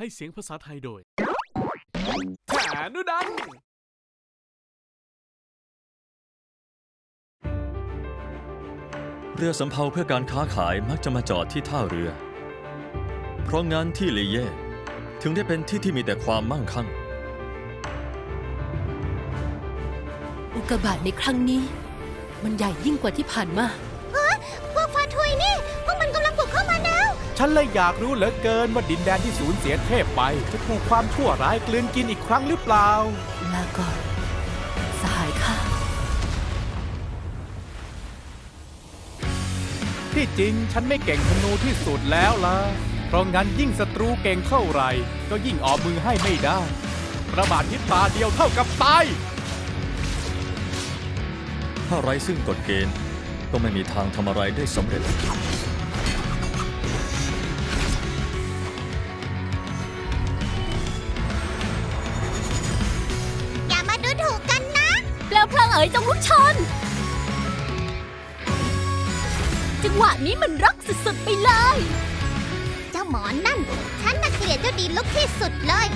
ให้เสียงภาษาไทยโดยแขนุดัน เรือสำเภาเพื่อการค้าขายมักจะมาจอดที่ท่าเรือ เพราะงั้นที่ลีเย่ถึงได้เป็นที่ที่มีแต่ความมั่งคั่ง อุกกาบาตในครั้งนี้ มันใหญ่ยิ่งกว่าที่ผ่านมา ฉันเลยอยากรู้เหลือเกินว่าดินแดนที่สูญเสียเทพไป จะถูกความชั่วร้ายกลืนกินอีกครั้งหรือเปล่า ลาก่อนสหายข้าที่จริงฉันไม่เก่งธนูที่สุดแล้วล่ะ เพราะงั้นยิ่งศัตรูเก่งเท่าไหร่ ก็ยิ่งออกมือให้ไม่ได้ประบาดพิษตาเดียวเท่ากับตาย ถ้าไร้ซึ่งกฎเกณฑ์ก็ไม่มีทางทำอะไรได้สำเร็จ อ๋ยจงลุกชน จังหวะนี้มันรักสุดๆไปเลย เจ้าหมอนนั่น ฉันน่ะเกลียดเจ้าดีลุกที่สุดเลย